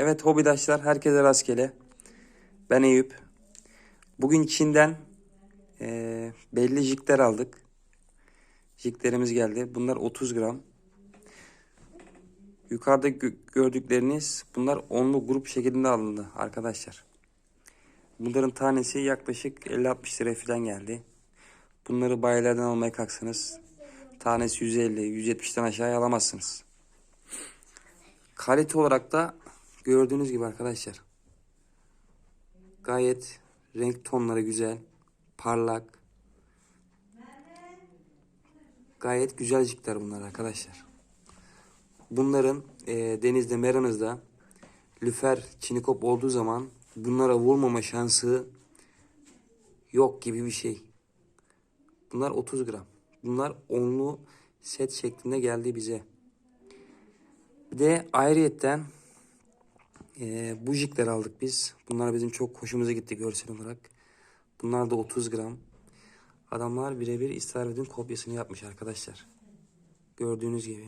Evet hobidaşlar herkese rastgele. Ben Eyüp. Bugün Çin'den eee, belli jikler aldık. Jiklerimiz geldi. Bunlar 30 gram. Yukarıda gö- gördükleriniz bunlar onlu grup şeklinde alındı arkadaşlar. Bunların tanesi yaklaşık 50-60 liraya falan geldi. Bunları bayilerden almaya kalksanız tanesi 150-170'ten aşağıya alamazsınız. Kalite olarak da gördüğünüz gibi arkadaşlar. Gayet renk tonları güzel, parlak. Gayet güzel jikler bunlar arkadaşlar. Bunların eee, denizde, meranızda lüfer, çinikop olduğu zaman bunlara vurmama şansı yok gibi bir şey. Bunlar 30 gram. Bunlar onlu set şeklinde geldi bize. De ayrıyetten eee bu jikler aldık biz. Bunlar bizim çok hoşumuza gitti görsel olarak. Bunlar da 30 gram. Adamlar birebir İsterved'in kopyasını yapmış arkadaşlar. Gördüğünüz gibi.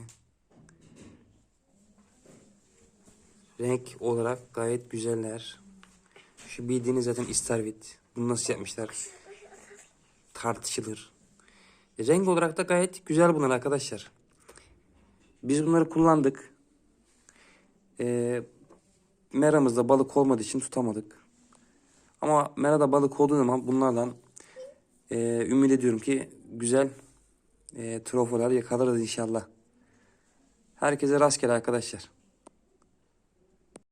Renk olarak gayet güzeller. Şu bildiğiniz zaten İstervit. Bunu nasıl yapmışlar? Tartışılır. E, renk olarak da gayet güzel bunlar arkadaşlar. Biz bunları kullandık. E, meramızda balık olmadığı için tutamadık. Ama merada balık olduğu zaman bunlardan e, ümit ediyorum ki güzel e, trofolar yakalarız inşallah. Herkese rastgele arkadaşlar.